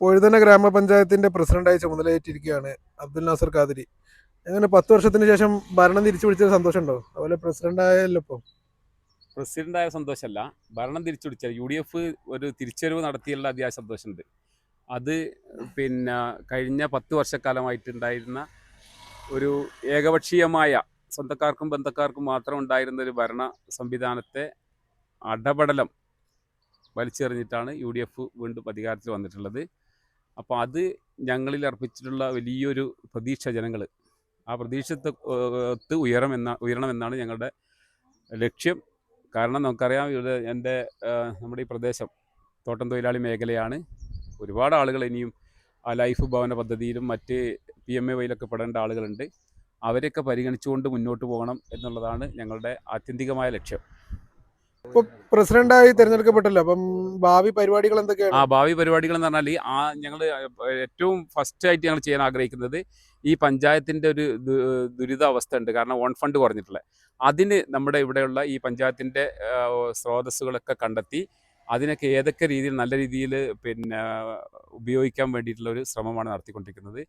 പൊഴുതന ഗ്രാമപഞ്ചായത്തിന്റെ പ്രസിഡന്റായി ചുമതലയേറ്റിരിക്കുകയാണ് അബ്ദുൽ നാസർ ഖാദിരി അങ്ങനെ പത്ത് വർഷത്തിന് ശേഷം ഭരണം തിരിച്ചു പിടിച്ചത് സന്തോഷമുണ്ടോ? അതുപോലെ പ്രസിഡന്റ് ആയല്ലോ ഇപ്പം. പ്രസിഡന്റായ സന്തോഷമല്ല. ഭരണം തിരിച്ചുപിടിച്ച യു ഡി എഫ് ഒരു തിരിച്ചറിവ് നടത്തിയുള്ള അതിയായ സന്തോഷമുണ്ട്. അത് പിന്നെ കഴിഞ്ഞ പത്ത് വർഷക്കാലമായിട്ടുണ്ടായിരുന്ന ഒരു ഏകപക്ഷീയമായ സ്വന്തക്കാർക്കും ബന്ധക്കാർക്കും മാത്രം ഉണ്ടായിരുന്ന ഒരു ഭരണ സംവിധാനത്തെ അടപടലം വലിച്ചെറിഞ്ഞിട്ടാണ് യു ഡി എഫ് വീണ്ടും അധികാരത്തിൽ വന്നിട്ടുള്ളത്. അപ്പോൾ അത് ഞങ്ങളിൽ അർപ്പിച്ചിട്ടുള്ള വലിയൊരു പ്രതീക്ഷ ജനങ്ങൾ ആ പ്രതീക്ഷത്ത് ഉയരമെന്ന ഉയരണമെന്നാണ് ഞങ്ങളുടെ ലക്ഷ്യം. കാരണം നമുക്കറിയാം ഇവിടെ എന്റെ നമ്മുടെ ഈ പ്രദേശം തോട്ടം തൊഴിലാളി മേഖലയാണ്. ഒരുപാട് ആളുകൾ ഇനിയും ആ ലൈഫ് ഭവന പദ്ധതിയിലും മറ്റ് പി എം എ വൈയിലൊക്കെ പെടേണ്ട ആളുകളുണ്ട്. അവരെയൊക്കെ പരിഗണിച്ചുകൊണ്ട് മുന്നോട്ട് പോകണം എന്നുള്ളതാണ് ഞങ്ങളുടെ ആത്യന്തികമായ ലക്ഷ്യം. പ്രസിഡന്റായി തെരഞ്ഞെടുക്കപ്പെട്ടല്ലോ. അപ്പം ഭാവി പരിപാടികൾ എന്തൊക്കെയാണ്? ആ ഭാവി പരിപാടികൾ എന്ന് പറഞ്ഞാൽ ആ ഞങ്ങൾ ഏറ്റവും ഫസ്റ്റ് ആയിട്ട് ഞങ്ങൾ ചെയ്യാൻ ആഗ്രഹിക്കുന്നത് ഈ പഞ്ചായത്തിന്റെ ഒരു ദുരിതാവസ്ഥ ഉണ്ട് കാരണം ഓൺ ഫണ്ട് കുറഞ്ഞിട്ടുള്ളത്. അതിന് നമ്മുടെ ഇവിടെയുള്ള ഈ പഞ്ചായത്തിന്റെ സ്രോതസ്സുകളൊക്കെ കണ്ടെത്തി അതിനൊക്കെ ഏതൊക്കെ രീതിയിൽ നല്ല രീതിയിൽ പിന്നെ ഉപയോഗിക്കാൻ വേണ്ടിയിട്ടുള്ള ഒരു ശ്രമമാണ് നടത്തിക്കൊണ്ടിരിക്കുന്നത്.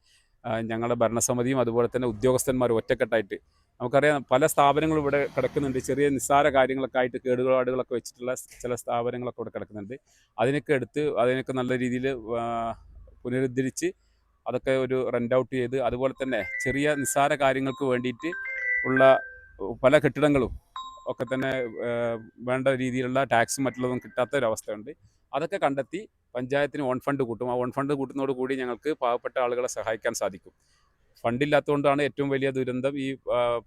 ഞങ്ങളുടെ ഭരണസമിതിയും അതുപോലെ തന്നെ ഉദ്യോഗസ്ഥന്മാരും ഒറ്റക്കെട്ടായിട്ട്. നമുക്കറിയാം പല സ്ഥാപനങ്ങളും ഇവിടെ കിടക്കുന്നുണ്ട്. ചെറിയ നിസ്സാര കാര്യങ്ങളൊക്കെ ആയിട്ട് കേടുപാടുകളൊക്കെ വെച്ചിട്ടുള്ള ചില സ്ഥാപനങ്ങളൊക്കെ ഇവിടെ കിടക്കുന്നുണ്ട്. അതിനൊക്കെ എടുത്ത് അതിനൊക്കെ നല്ല രീതിയിൽ പുനരുദ്ധരിച്ച് അതൊക്കെ ഒരു റെന്റ് ഔട്ട് ചെയ്ത് അതുപോലെ തന്നെ ചെറിയ നിസ്സാര കാര്യങ്ങൾക്ക് വേണ്ടിയിട്ട് ഉള്ള പല കെട്ടിടങ്ങളും ഒക്കെ തന്നെ വേണ്ട രീതിയിലുള്ള ടാക്സും മറ്റുള്ളതും കിട്ടാത്ത ഒരവസ്ഥയുണ്ട് അതൊക്കെ കണ്ടെത്തി പഞ്ചായത്തിന് ഓൺ ഫണ്ട് കൂട്ടും. ആ ഓൺ ഫണ്ട് കൂട്ടുന്നതോട് കൂടി ഞങ്ങൾക്ക് പാവപ്പെട്ട ആളുകളെ സഹായിക്കാൻ സാധിക്കും. ഫണ്ടില്ലാത്തതുകൊണ്ടാണ് ഏറ്റവും വലിയ ദുരന്തം ഈ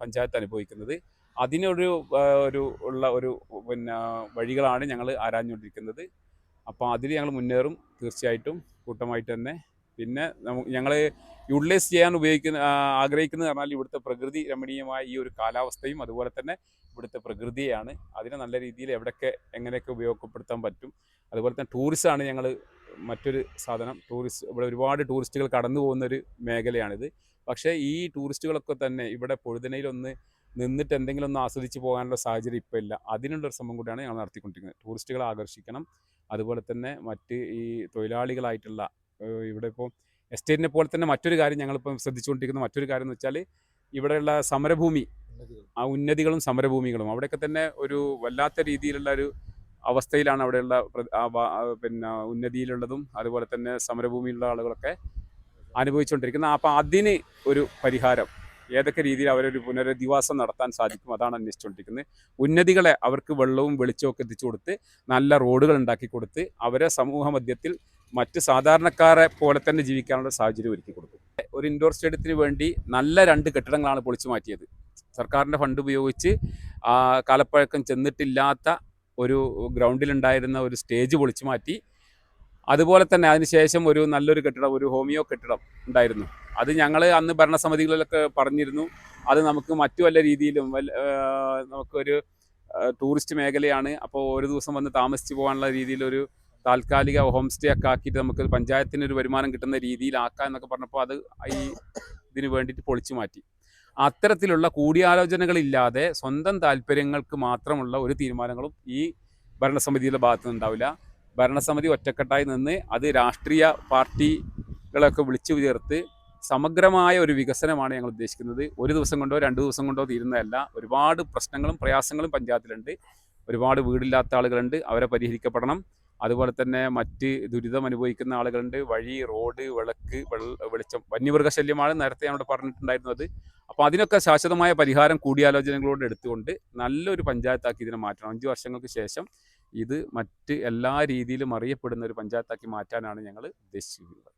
പഞ്ചായത്ത് അനുഭവിക്കുന്നത്. അതിനൊരു ഒരു ഉള്ള ഒരു പിന്നെ വഴികളാണ് ഞങ്ങൾ ആരാഞ്ഞുകൊണ്ടിരിക്കുന്നത്. അപ്പോൾ അതിൽ ഞങ്ങൾ മുന്നേറും തീർച്ചയായിട്ടും കൂട്ടമായിട്ട് തന്നെ. പിന്നെ ഞങ്ങൾ യൂട്ടിലൈസ് ചെയ്യാൻ ഉപയോഗിക്കുന്ന ആഗ്രഹിക്കുന്നത് പറഞ്ഞാൽ ഇവിടുത്തെ പ്രകൃതി രമണീയമായ ഈ ഒരു കാലാവസ്ഥയും അതുപോലെ തന്നെ ഇവിടുത്തെ പ്രകൃതിയാണ് അതിനെ നല്ല രീതിയിൽ എവിടെയൊക്കെ എങ്ങനെയൊക്കെ ഉപയോഗപ്പെടുത്താൻ പറ്റും. അതുപോലെ തന്നെ ടൂറിസമാണ് ഞങ്ങൾ മറ്റൊരു സാധനം. ടൂറിസ്റ്റ് ഇവിടെ ഒരുപാട് ടൂറിസ്റ്റുകൾ കടന്നു പോകുന്ന ഒരു മേഖലയാണിത്. പക്ഷേ ഈ ടൂറിസ്റ്റുകളൊക്കെ തന്നെ ഇവിടെ പൊഴുതനയിലൊന്ന് നിന്നിട്ട് എന്തെങ്കിലും ഒന്ന് ആസ്വദിച്ച് പോകാനുള്ള സാഹചര്യം ഇപ്പോൾ ഇല്ല. അതിനുള്ളൊരു ശ്രമം കൂടിയാണ് ഞങ്ങൾ നടത്തിക്കൊണ്ടിരിക്കുന്നത്. ടൂറിസ്റ്റുകളെ ആകർഷിക്കണം. അതുപോലെ തന്നെ മറ്റ് ഈ തൊഴിലാളികളായിട്ടുള്ള ഇവിടെ ഇപ്പോൾ എസ്റ്റേറ്റിനെ പോലെ തന്നെ മറ്റൊരു കാര്യം ഞങ്ങളിപ്പം ശ്രദ്ധിച്ചുകൊണ്ടിരിക്കുന്ന മറ്റൊരു കാര്യം എന്ന് വെച്ചാൽ ഇവിടെയുള്ള സമരഭൂമി ആ ഉന്നതികളും സമരഭൂമികളും. അവിടെയൊക്കെ തന്നെ ഒരു വല്ലാത്ത രീതിയിലുള്ള ഒരു അവസ്ഥയിലാണ് അവിടെയുള്ള പിന്നെ ഉന്നതിയിലുള്ളതും അതുപോലെ തന്നെ സമരഭൂമിയിലുള്ള ആളുകളൊക്കെ അനുഭവിച്ചുകൊണ്ടിരിക്കുന്നത്. അപ്പോൾ അതിന് ഒരു പരിഹാരം ഏതൊക്കെ രീതിയിൽ അവരൊരു പുനരധിവാസം നടത്താൻ സാധിക്കും അതാണ് അന്വേഷിച്ചുകൊണ്ടിരിക്കുന്നത്. ഉന്നതികളെ അവർക്ക് വെള്ളവും വെളിച്ചവും ഒക്കെ എത്തിച്ചു കൊടുത്ത് നല്ല റോഡുകൾ ഉണ്ടാക്കി കൊടുത്ത് അവരെ സമൂഹ മധ്യത്തിൽ മറ്റ് സാധാരണക്കാരെ പോലെ തന്നെ ജീവിക്കാനുള്ള സാഹചര്യം ഒരുക്കി കൊടുക്കും. ഒരു ഇൻഡോർ സ്റ്റേഡിയത്തിന് വേണ്ടി നല്ല രണ്ട് കെട്ടിടങ്ങളാണ് പൊളിച്ചു മാറ്റിയത്. സർക്കാരിന്റെ ഫണ്ട് ഉപയോഗിച്ച് കാലപ്പഴക്കം ചെന്നിട്ടില്ലാത്ത ഒരു ഗ്രൗണ്ടിലുണ്ടായിരുന്ന ഒരു സ്റ്റേജ് പൊളിച്ചു മാറ്റി. അതുപോലെ തന്നെ അതിനുശേഷം ഒരു നല്ലൊരു കെട്ടിടം ഒരു ഹോമിയോ കെട്ടിടം ഉണ്ടായിരുന്നു. അത് ഞങ്ങൾ അന്ന് ഭരണസമിതികളിലൊക്കെ പറഞ്ഞിരുന്നു. അത് നമുക്ക് മറ്റു വല്ല രീതിയിലും വല്ല നമുക്കൊരു ടൂറിസ്റ്റ് മേഖലയാണ്. അപ്പോൾ ഒരു ദിവസം വന്ന് താമസിച്ച് പോകാനുള്ള രീതിയിലൊരു താൽക്കാലിക ഹോം സ്റ്റേ ഒക്കെ ആക്കിയിട്ട് നമുക്ക് പഞ്ചായത്തിന് ഒരു വരുമാനം കിട്ടുന്ന രീതിയിലാക്കാം എന്നൊക്കെ പറഞ്ഞപ്പോൾ അത് ഈ ഇതിന് വേണ്ടിയിട്ട് പൊളിച്ചു മാറ്റി. അത്തരത്തിലുള്ള കൂടിയാലോചനകളില്ലാതെ സ്വന്തം താല്പര്യങ്ങൾക്ക് മാത്രമുള്ള ഒരു തീരുമാനങ്ങളും ഈ ഭരണസമിതിയുടെ ഭാഗത്തു നിന്നുണ്ടാവില്ല ഭരണസമിതി ഒറ്റക്കെട്ടായി നിന്ന് അത് രാഷ്ട്രീയ പാർട്ടികളൊക്കെ വിളിച്ചു ചേർത്ത് സമഗ്രമായ ഒരു വികസനമാണ് ഞങ്ങൾ ഉദ്ദേശിക്കുന്നത്. ഒരു ദിവസം കൊണ്ടോ രണ്ട് ദിവസം കൊണ്ടോ തീരുന്നതല്ല. ഒരുപാട് പ്രശ്നങ്ങളും പ്രയാസങ്ങളും പഞ്ചായത്തിലുണ്ട്. ഒരുപാട് വീടില്ലാത്ത ആളുകളുണ്ട്. അവരെ പരിഹരിക്കപ്പെടണം. അതുപോലെ തന്നെ മറ്റ് ദുരിതം അനുഭവിക്കുന്ന ആളുകളുണ്ട്. വഴി റോഡ് വിളക്ക് വെളിച്ചം വന്യമൃഗശല്യമാണ് നേരത്തെ നമ്മൾ പറഞ്ഞിട്ടുണ്ടായിരുന്നത്. അപ്പോൾ അതിനൊക്കെ ശാശ്വതമായ പരിഹാരം കൂടിയാലോചനകളോട് എടുത്തുകൊണ്ട് നല്ലൊരു പഞ്ചായത്താക്കി ഇതിനെ മാറ്റണം. അഞ്ച് വർഷങ്ങൾക്ക് ശേഷം ഇത് മറ്റ് എല്ലാ രീതിയിലും അറിയപ്പെടുന്ന ഒരു പഞ്ചായത്താക്കി മാറ്റാനാണ് ഞങ്ങൾ ഉദ്ദേശിച്ചിട്ടുള്ളത്